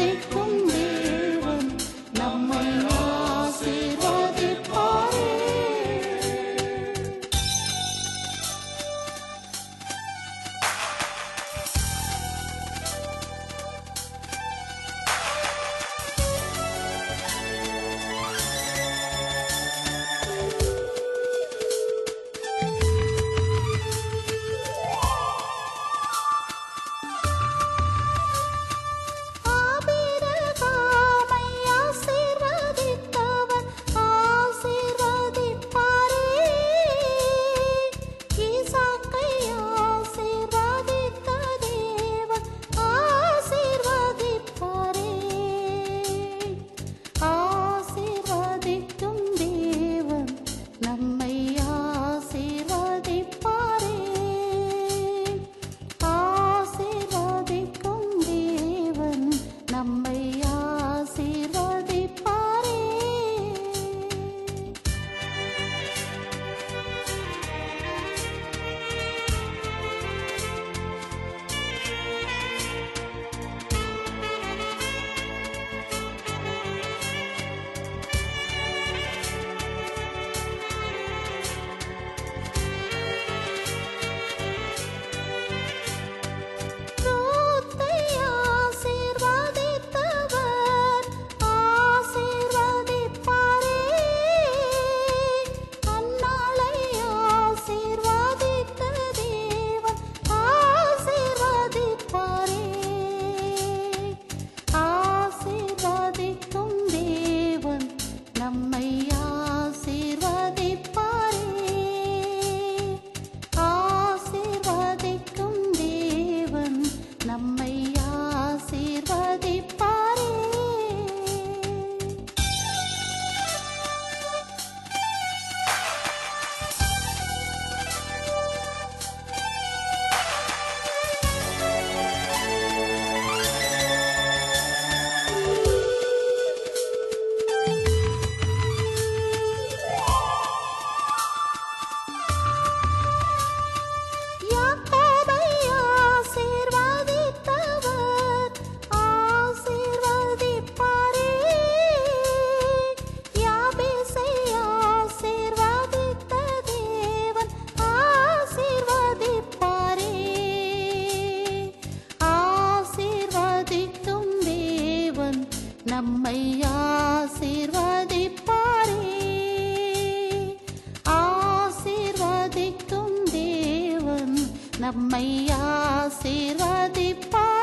c'est நம்மை ஆசீர்வதிப்பாரே. ஆசீர்வதிக்கும் தேவன் நம்மை ஆசீர்வதிப்பார்.